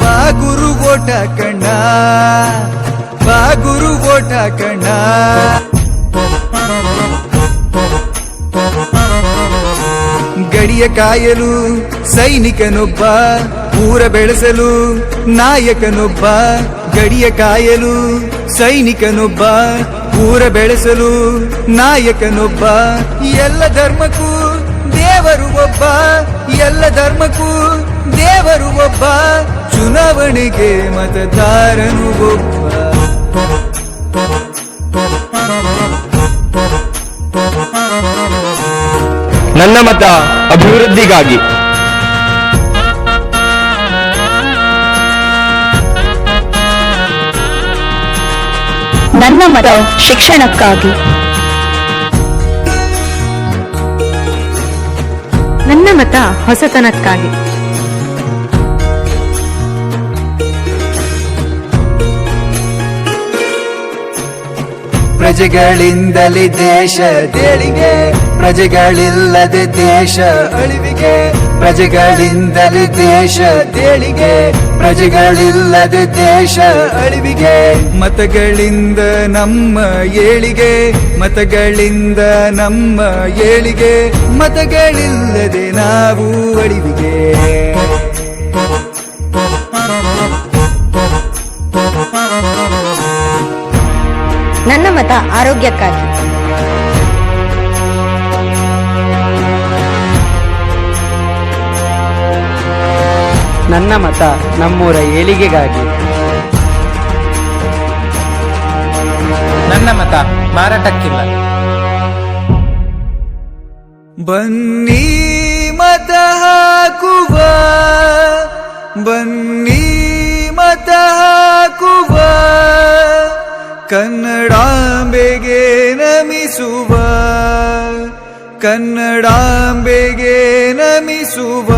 ಬಾ ಗುರು ಓಟ ಕಣ್ಣ ಬಾ ಗುರು ಓಟ ಕಣ್ಣ. ಗಡಿಯ ಕಾಯಲು, ಸೈನಿಕನೊಬ್ಬ, ಊರ ಬೆಳೆಸಲು, ನಾಯಕನೊಬ್ಬ. ಗಡಿಯ ಕಾಯಲು, ಸೈನಿಕನೊಬ್ಬ, ಊರ ಬೆಳೆಸಲು, ನಾಯಕನೊಬ್ಬ. ಎಲ್ಲ ಧರ್ಮಕ್ಕೂ ಒಬ್ಬ ಎಲ್ಲ ಧರ್ಮಕ್ಕೂ ದೇವರು ಒಬ್ಬ ಚುನಾವಣೆಗೆ ಮತದಾರನು ಒಬ್ಬ. ನನ್ನ ಮತ ಅಭಿವೃದ್ಧಿಗಾಗಿ. ನನ್ನ ಮತ ಶಿಕ್ಷಣಕ್ಕಾಗಿ. ನನ್ನ ಮತ ಹೊಸತನಕ್ಕಾಗಿ. ಪ್ರಜೆಗಳಿಂದಲೇ ದೇಶ ದೇಳಿಗೆ, ಪ್ರಜೆಗಳಿಲ್ಲದೆ ದೇಶ ಅಳಿವಿಗೆ, ಪ್ರಜೆಗಳಿಂದಲೇ ದೇಶ ದೇಳಿಗೆ, ಪ್ರಜೆಗಳಿಲ್ಲದೆ ದೇಶ ಅಳಿವಿಗೆ. ಮತಗಳಿಂದ ನಮ್ಮ ಏಳಿಗೆ, ಮತಗಳಿಂದ ನಮ್ಮ ಏಳಿಗೆ, ಮತಗಳಿಲ್ಲದೆ ನಾವು ಅಳಿವಿಗೆ. ನನ್ನ ಮತ ಆರೋಗ್ಯಕ್ಕಾಗಿ. ನನ್ನ ಮತ ನಮ್ಮೂರ ಏಳಿಗೆಗಾಗಿ. ನನ್ನ ಮತ ಮಾರಾಟಕ್ಕಿಲ್ಲ. ಬನ್ನಿ. ಕನ್ನಡಾಂಬೆಗೆ ನಮಿಸುವ ಕನ್ನಡಾಂಬೆಗೆ ನಮಿಸುವ.